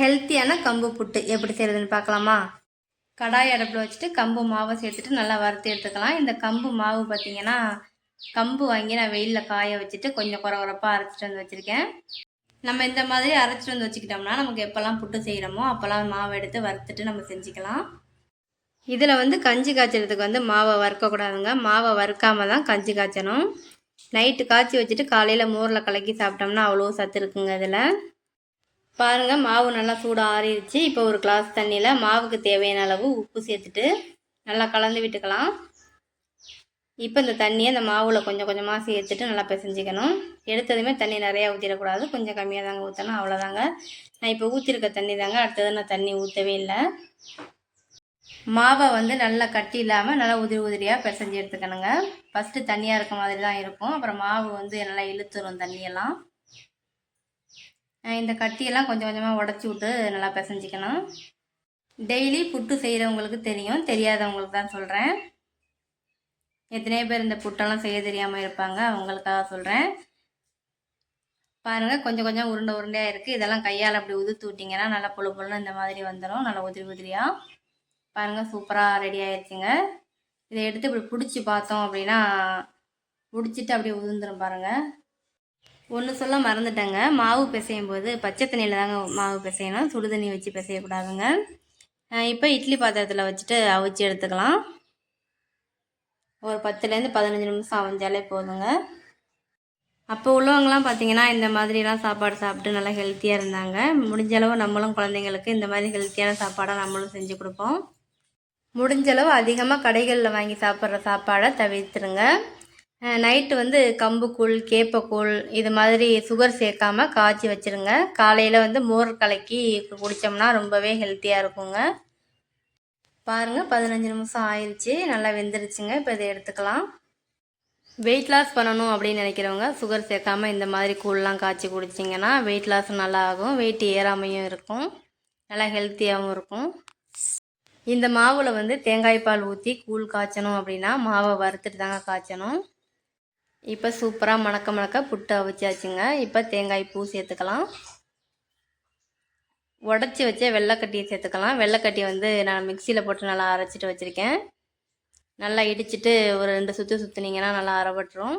ஹெல்த்தியான கம்பு புட்டு எப்படி செய்கிறதுன்னு பார்க்கலாமா? கடாய் அடுப்பில் வச்சுட்டு கம்பு மாவை சேர்த்துட்டு நல்லா வறுத்து எடுத்துக்கலாம். இந்த கம்பு மாவு பார்த்தீங்கன்னா கம்பு வாங்கி நான் வெயிலில் காய வச்சுட்டு கொஞ்சம் குறை குறைப்பாக அரைச்சிட்டு வந்து வச்சுருக்கேன். நம்ம இந்த மாதிரி அரைச்சிட்டு வந்து வச்சுக்கிட்டோம்னா நமக்கு எப்போல்லாம் புட்டு செய்கிறோமோ அப்போல்லாம் மாவை எடுத்து வறுத்துட்டு நம்ம செஞ்சுக்கலாம். இதில் வந்து கஞ்சி காய்ச்சறதுக்கு வந்து மாவை வறுக்கக்கூடாதுங்க. மாவை வறுக்காம தான் கஞ்சி காய்ச்சணும். நைட்டு காய்ச்சி வச்சுட்டு காலையில் மோரில் கலக்கி சாப்பிட்டோம்னா அவ்வளோ சத்து இருக்குங்க இதில். பாருங்கள் மாவு நல்லா சூடாக ஆறிடுச்சு. இப்போ ஒரு கிளாஸ் தண்ணியில் மாவுக்கு தேவையான அளவு உப்பு சேர்த்துட்டு நல்லா கலந்து விட்டுக்கலாம். இப்போ இந்த தண்ணியை அந்த மாவில் கொஞ்சம் கொஞ்சமாக சேர்த்துட்டு நல்லா பிசைஞ்சிக்கணும். எடுத்ததுமே தண்ணி நிறையா ஊற்றிடக்கூடாது கொஞ்சம் கம்மியாக தாங்க ஊற்றணும் அவ்வளோதாங்க நான் இப்போ ஊற்றிருக்க தண்ணி தாங்க. அடுத்தது நான் தண்ணி ஊற்றவே இல்லை. மாவை வந்து நல்லா கட்டி இல்லாமல் நல்லா உதிரி உதிரியாக பிசைஞ்சு எடுத்துக்கணுங்க. ஃபஸ்ட்டு தண்ணியாக இருக்க மாதிரி தான் இருக்கும். அப்புறம் மாவு வந்து நல்லா இழுத்துரும் தண்ணியெல்லாம். இந்த கட்டியெல்லாம் கொஞ்சம் கொஞ்சமாக உடச்சி விட்டு நல்லா பிசைஞ்சிக்கணும். டெய்லி புட்டு செய்கிறவங்களுக்கு தெரியும் தெரியாதவங்களுக்கு தான் சொல்கிறேன் எத்தனையோ பேர் இந்த புட்டெல்லாம் செய்ய தெரியாமல் இருப்பாங்க அவங்களுக்காக சொல்கிறேன் பாருங்கள் கொஞ்சம் கொஞ்சம் உருண்டை உருண்டையாக இருக்குது இதெல்லாம் கையால் அப்படி உதுத்து விட்டிங்கன்னா நல்லா பொழு பொழுன்னு இந்த மாதிரி வந்துடும் நல்லா உதிரி உதிரியாக பாருங்கள் சூப்பராக ரெடி ஆயிடுச்சுங்க இதை எடுத்து இப்படி பிடிச்சி பார்த்தோம் அப்படின்னா பிடிச்சிட்டு அப்படியே உதிர்ந்துடும் பாருங்கள் ஒன்று சொல்ல மறந்துட்டேங்க. மாவு பிசையும் போது பச்சை தண்ணியில் தாங்க மாவு பிசையணும். சுடு தண்ணி வச்சு பிசையக்கூடாதுங்க. இப்போ இட்லி பாத்திரத்தில் வச்சுட்டு அவிச்சு எடுத்துக்கலாம். ஒரு பத்துலேருந்து பதினஞ்சு நிமிஷம் அவிஞ்சாலே போதுங்க. அப்போ உள்ளவங்களாம் பார்த்தீங்கன்னா இந்த மாதிரிலாம் சாப்பாடு சாப்பிட்டு நல்லா ஹெல்த்தியாக இருந்தாங்க. முடிஞ்ச அளவு நம்மளும் குழந்தைங்களுக்கு இந்த மாதிரி ஹெல்த்தியான சாப்பாடாக நம்மளும் செஞ்சு கொடுப்போம். முடிஞ்சளவு அதிகமாக கடைகளில் வாங்கி சாப்பிட்ற சாப்பாடை தவிர்த்துருங்க. நைட்டு வந்து கம்புக்கூழ் கேப்பக்கூழ் இது மாதிரி சுகர் சேர்க்காம காய்ச்சி வச்சுருங்க. காலையில் வந்து மோர் கலக்கி குடித்தோம்னா ரொம்பவே ஹெல்த்தியாக இருக்குங்க. பாருங்கள் பதினஞ்சு நிமிஷம் ஆயிடுச்சு நல்லா வெந்துருச்சுங்க. இப்போ இதை எடுத்துக்கலாம். வெயிட் லாஸ் பண்ணணும் அப்படின்னு நினைக்கிறவங்க சுகர் சேர்க்காம இந்த மாதிரி கூழ்லாம் காய்ச்சி குடிச்சிங்கன்னா வெயிட் லாஸ் நல்லா ஆகும் வெயிட் ஏறாமையும் இருக்கும். நல்லா ஹெல்த்தியாகவும் இருக்கும். இந்த மாவில் வந்து தேங்காய் பால் ஊற்றி கூழ் காய்ச்சணும் அப்படின்னா மாவை வறுத்துட்டு தாங்க காய்ச்சணும். இப்போ சூப்பராக மணக்க மணக்க புட்டு அவிச்சாச்சுங்க. இப்போ தேங்காய் பூ சேர்த்துக்கலாம். உடச்சி வச்ச வெள்ளைக்கட்டியை சேர்த்துக்கலாம். வெள்ளைக்கட்டி வந்து நான் மிக்சியில் போட்டு நல்லா அரைச்சிட்டு வச்சுருக்கேன். நல்லா இடிச்சிட்டு ஒரு ரெண்டு சுற்று சுற்றுனீங்கன்னா நல்லா அரைபட்டுரும்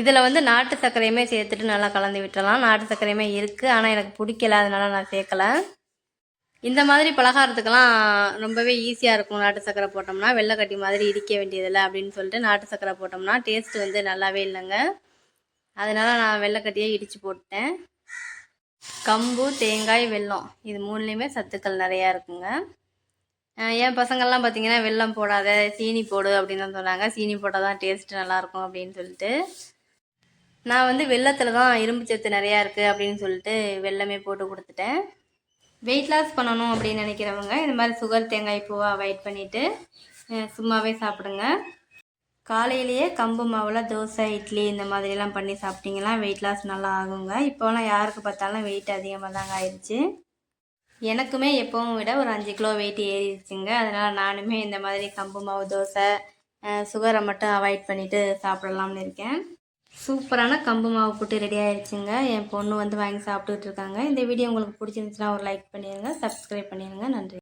இதில் வந்து நாட்டு சர்க்கரையுமே சேர்த்துட்டு நல்லா கலந்து விட்டுடலாம் நாட்டு சர்க்கரையுமே இருக்குது ஆனால் எனக்கு பிடிக்கல. அதனால நான் சேர்க்கலை. இந்த மாதிரி பலகாரத்துக்கெல்லாம் ரொம்பவே ஈஸியாக இருக்கும். நாட்டு சக்கரை போட்டோம்னா வெள்ளைக்கட்டி மாதிரி இடிக்க வேண்டியதில்லை அப்படின்னு சொல்லிட்டு நாட்டு சக்கரை போட்டோம்னா டேஸ்ட் வந்து நல்லாவே இல்லைங்க. அதனால் நான் வெள்ளைக்கட்டியே இடித்து போட்டேன் கம்பு தேங்காய் வெல்லம். இது மூணுலேயுமே சத்துக்கள் நிறையா இருக்குங்க. என் பசங்கள்லாம் பார்த்தீங்கன்னா வெல்லம் போடாத சீனி போடு அப்படின்னு தான் சொன்னாங்க. சீனி போட்டால் தான் டேஸ்ட் நல்லாயிருக்கும் அப்படின்னு சொல்லிட்டு. நான் வந்து வெள்ளத்தில் தான் இரும்பு சத்து நிறையா இருக்குது அப்படின்னு சொல்லிட்டு வெள்ளமே போட்டு கொடுத்துட்டேன். வெயிட் லாஸ் பண்ணணும் அப்படின்னு நினைக்கிறவங்க இந்த மாதிரி சுகர் தேங்காய் பூவை அவாய்ட் பண்ணிவிட்டு சும்மாவே சாப்பிடுங்க. காலையிலேயே கம்பு மாவில் தோசை இட்லி இந்த மாதிரிலாம் பண்ணி சாப்பிட்டிங்கன்னா வெயிட் லாஸ் நல்லா ஆகுங்க. இப்போலாம் யாருக்கு பார்த்தாலும் வெயிட் அதிகமாக தாங்க ஆயிடுச்சு எனக்குமே எப்பவும் விட ஒரு அஞ்சு கிலோ வெயிட் ஏறிடுச்சுங்க. அதனால் நானுமே இந்த மாதிரி கம்பு மாவு தோசை சுகரை மட்டும் அவாய்ட் பண்ணிவிட்டு சாப்பிடலாம்னு இருக்கேன். சூப்பரான கம்பு மாவு போட்டு ரெடி ஆயிடுச்சுங்க என் பொண்ணு வந்து வாங்கி சாப்பிட்டுட்டு இருக்காங்க. இந்த வீடியோ உங்களுக்கு பிடிச்சிருந்துச்சுன்னா ஒரு லைக் பண்ணிடுங்க சப்ஸ்கிரைப் பண்ணிடுங்க நன்றி.